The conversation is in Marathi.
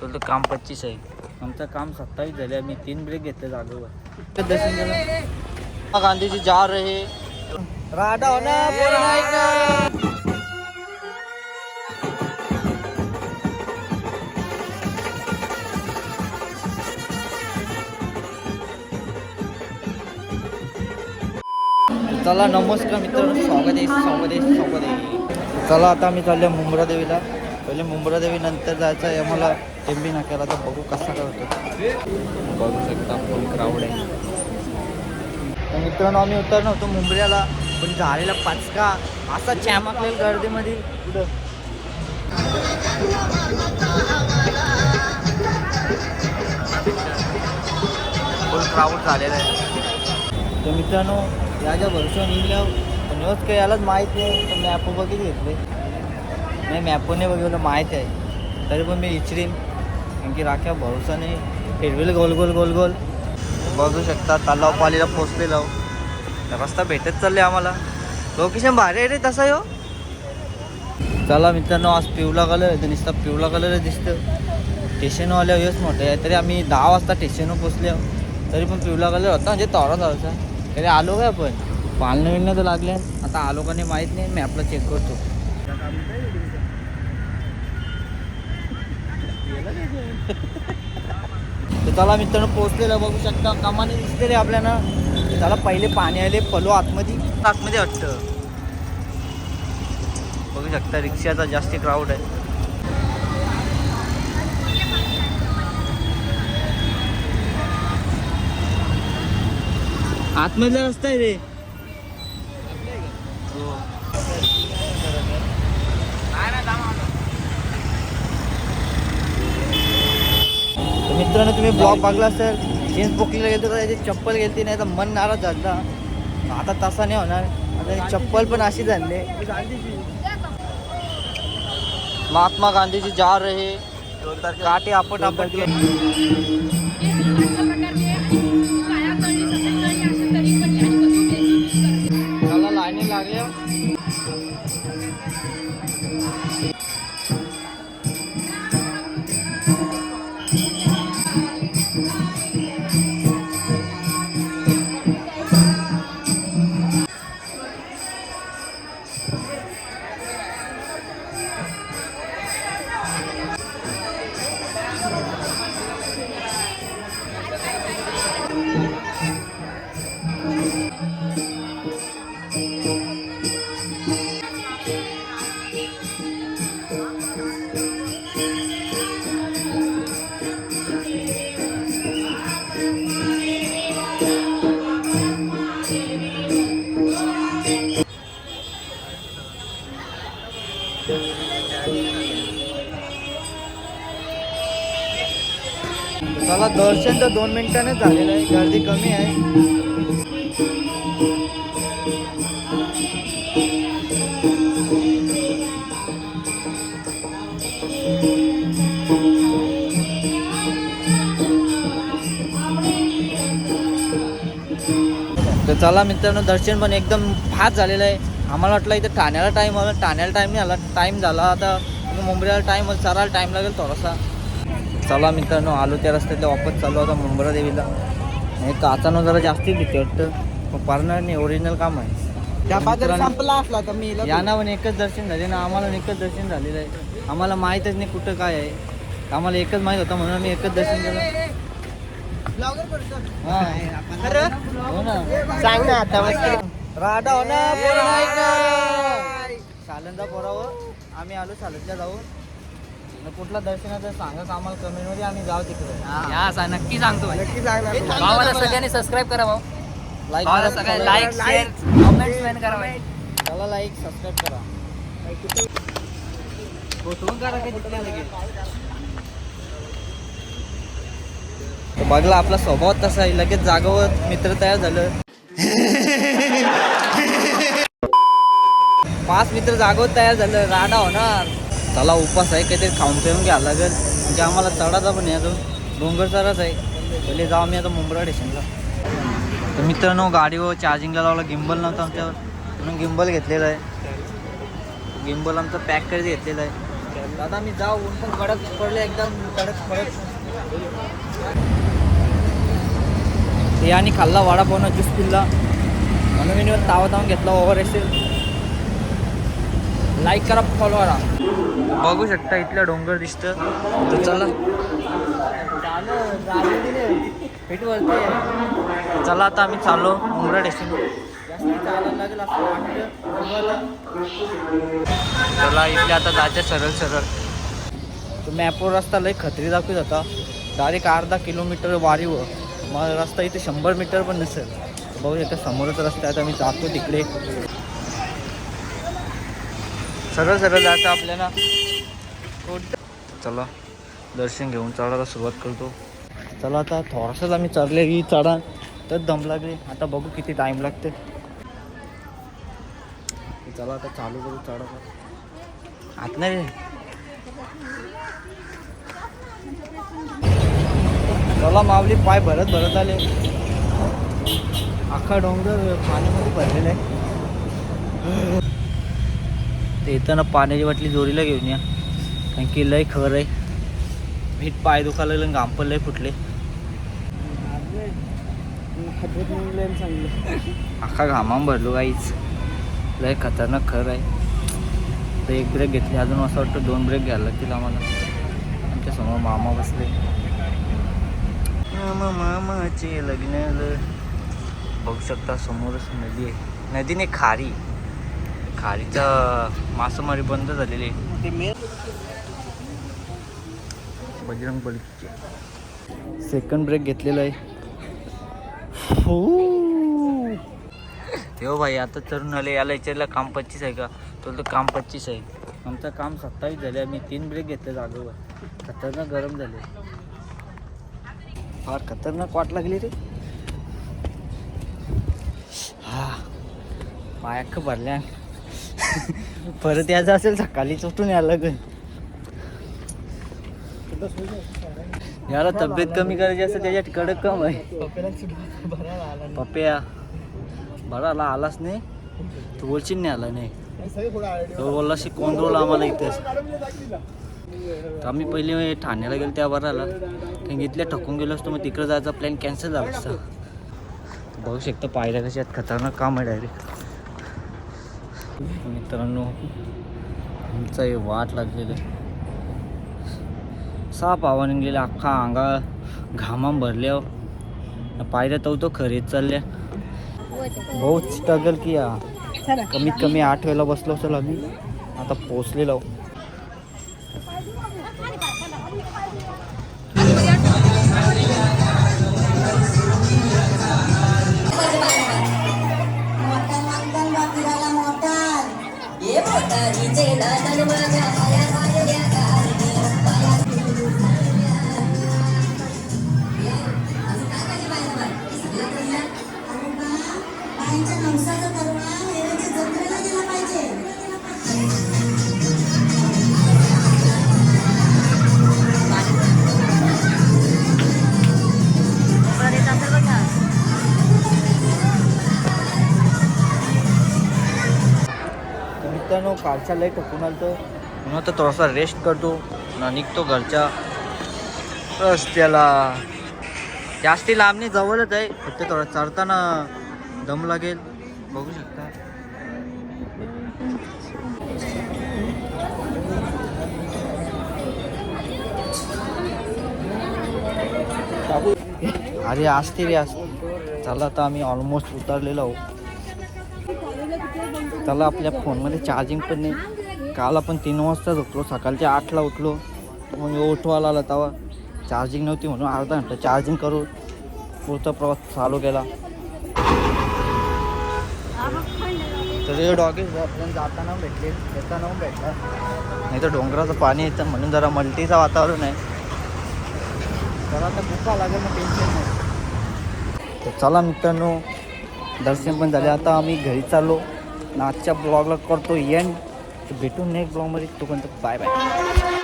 तो तर काम पच्चीस आहे. आमचं काम सत्तावीस झाले आम्ही तीन ब्रेक घेतले जागेवर. दर्शन गांधीजी जा रे राडा चला नमस्कार मित्रांनो स्वागत आहे स्वागत आहे स्वागत आहे. चला आता आम्ही चाललो मुंब्रा देवीला. पहिले मुंब्रा देवी नंतर जायचं आहे आम्हाला टेंबी नाक्याला तर बघू कसा करतो बघू शकता फुल क्राऊड आहे. तर मित्रांनो आम्ही उतरलो होतो मुंबऱ्याला पण झालेला पाचका असा चॅमाकलेल गर्दीमध्ये. कुठं फुल क्राऊड झालेला आहे. तर मित्रांनो याच्या भरोसा निघल्या पण काही यालाच माहीत नाही तर मॅप बघित घेतले नाही मॅपने बघितलं माहीत आहे. तरी पण मी इचरीन कारण की राख्या भरोसा नाही. फिरवेल गोल गोल गोल गोल. बघू शकता तलाव पालीला पोचलेलो रस्ता भेटत चालले आम्हाला. लोकेशन भारी आहे रे तसा यो हो. चला मित्रांनो आज पिवला कलर आहे नुसता पिवला कलर दिसतं स्टेशनवाल्या हेच मोठे आहे तरी आम्ही दहा वाजता स्टेशनवर पोचले आहो. तरी पण पिवला कलर होता म्हणजे तोरा जायचा तरी आलो काय आपण? पालणं विणणं तर लागले. आता आलो का नाही माहीत नाही मॅपला चेक करतो. तर त्याला मित्रांनो पोहोचलेलं बघू शकता. कमाने दिसते रे आपल्याला. त्याला पहिले पाणी आले पलो आतमध्ये. आतमध्ये वाटतं. बघू शकता रिक्षाचा जास्त क्राऊड आहे. आतमधला रस्ता आहे रे. हो. तर मित्रांनो तुम्ही ब्लॉग बघला असेल जीन्स बुकिंगला गेलो तर त्याची चप्पल गेलती नाही तर मन नाराज झाला आता तसा नाही होणार. आता चप्पल पण अशी झाली. महात्मा गांधीची जार रहे. काटे आपट आपट दर्शन तर दोन मिनिटांनीच झालेलं आहे गर्दी कमी आहे. तर चला मित्रांनो दर्शन पण एकदम फास्ट झालेलं आहे. आम्हाला वाटलं इथं ठाण्याला टाईम आला ठाण्याला टाईम नाही आला टाईम झाला आता. मुंबईला टाईम सराला टाईम लागेल थोडासा. चला मित्रांनो. आलो त्या रस्त्यात वापस चालू होता मुंबरा देवीला. हे काचानं जरा जास्ती भीती वाटतं. पण पारणार नाही ओरिजिनल काम आहे. संपला असला तर मी एकच दर्शन झाले ना आम्हाला एकच दर्शन झालेलं आहे. आम्हाला माहीतच नाही कुठं काय आहे. आम्हाला एकच माहीत होतं म्हणून आम्ही एकच दर्शन केलं. हा. ना. सांग ना आता मस्त. राडा हो ना नाही? सालंदा पोरावर आम्ही आलो सालंदला जाऊन. आणि कुठला दर्शनाचं सांगा आम्हाला कमेंटमध्ये आम्ही जाऊ तिकडे. या सा- नक्की सांगतो नक्की सांगणार भावाला सगळ्यांनी सबस्क्राईब करा भाऊ. लाईक भावाला सगळ्यांनी लाईक शेअर कमेंट सेंड करा भाई. त्याला लाईक सबस्क्राईब करा. पोचवून करा काही तिकडे लगेच. तो बघला आपला स्वभाव तसा आहे लगेच जागावर मित्र तयार झालं. पाच मित्र जागेवर तयार झालं राडा होणार. चला उपास आहे काहीतरी खाऊन पिऊन घ्यावं लागेल. म्हणजे आम्हाला चढाचा पण आहे अजून. डोंगर चढाच आहे. पहिले जाऊ आम्ही आता मुंब्रा स्टेशनला. तर मित्रांनो गाडीवर चार्जिंगला लावला गिंबल नव्हता आमच्यावर. म्हणून गिंबल घेतलेला आहे. गिंबल आमचं पॅक करीत घेतलेलं आहे. दादा मी जाऊ. ऊन पण कडक पडले एकदम. कडक पडत. ते आणि खाल्ला वाडा ना ज्यूस पिल्ला. म्हणून मी तावा तावून घेतला ओव्हर असेल लाईक करा फॉलो करा. बघू शकता इथलं डोंगर दिसतं. तर चला. चला आता आम्ही चाललो स्टेशन असं वाटतं चला इथले आता जायचं सरळ सरळ. तो मॅपवर रस्ता लय खत्री दाखवत होता. डायरेक्ट अर्धा किलोमीटर वारीवर. मग रस्ता इथे शंभर मीटर पण नसेल. बघू शकता समोरच रस्ता आहे आता मी जातो तिकडे. सरळ सरळ जायचं आपल्याला. चला दर्शन घेऊन चढायला सुरुवात करतो. चला आता थोडासाच आम्ही चढले ही चढा. तर दम लागले. आता बघू किती टाईम लागते. चला आता चालू करू चढा आत नाही चला माऊली पाय भरत भरत आले. अख्खा डोंगर पाण्यामध्ये भरलेला आहे. ते येताना पाण्याची बाटली जोरीला घेऊन या. कारण की लय खर आहे. मीठ पाय दुखायला लागलं घाम पण लय फुटले. अख्खा घामा भरलो काहीच लय खतरनाक खरं आहे. तर एक ब्रेक घेतली. अजून असं वाटतं दोन ब्रेक घ्यायला लागतील आम्हाला. आमच्यासमोर मामा बसले. मामा मामाचे लग्न बघू शकता समोरच नदी आहे. नदीने खारी. खारीचा मासेमारी बंद झालेली आहे. बजरंग बलीचे सेकंड ब्रेक घेतलेला आहे. हो. भाई आता तरुण आले. याला विचारलं काम पच्चीस आहे का? तो तर काम पच्चीस आहे. आमचं काम सत्तावीस झाले. आम्ही तीन ब्रेक घेतले जागेवर. खतरनाक गरम झाले. फार खतरनाक वाट लागली रे. हा. पायाक भरल्या. परत यायचं असेल सकाळीच उठून यायला लागेल. याला तब्येत कमी करायची असेल त्याच्यात कडक कम आहे. पप्या भराला आला आलाच नाही. तू बोलशील नाही आला नाही. तो बोलला शी कोण रोल आम्हाला इथेच. तर आम्ही पहिले ठाण्याला गेलो त्या बराला कारण इथल्या ठकून गेलो असतो मग तिकडे जायचा प्लॅन कॅन्सल झाला असता. बघू शकता पायऱ्या कशा आहेत खतरनाक काम आहे डायरेक्ट मित्रांनो आमचं हे वाट लागलेलं साप आवा निघलेला अख्खा अंगा घामाम भरल्या पायऱ्या तो तो खरेच चालल्या. बहुत स्ट्रगल किया. कमीत कमी आठ वेळेला बसलो असेल आम्ही. आता पोचलेलो तर मित्रांनो कालच्या लाइट टपून आलं तर म्हणून तर थोडासा रेस्ट करतो. ना निघतो घरच्या रस्त्याला. जास्ती लांब नाही जवळच आहे. फक्त थोडं चढताना दम लागेल. बघू शकता. अरे असते रे असते चला आता आम्ही ऑलमोस्ट उतरलेलो आहोत. त्याला आपल्या फोनमध्ये चार्जिंग पण नाही. काल आपण तीन वाजता झोपलो. सकाळच्या आठला उठलो. मग उठवायला आला तेव्हा. चार्जिंग नव्हती म्हणून अर्धा घंटा चार्जिंग करून पुढचा प्रवास चालू केला. तर हे डॉगेज आपल्याला जाताना भेटले येताना भेटला नाही तर डोंगराचं पाणी येतं म्हणून जरा मल्टीचं वातावरण आहे. तर आता भुका लागेल मग टेन्शन नाही. तर चला मित्रांनो दर्शन पण झाले. आता आम्ही घरी चाललो. आजच्या ब्लॉगला करतो एंड भेटून नेक्स्ट ब्लॉगमध्ये तोपर्यंत बाय बाय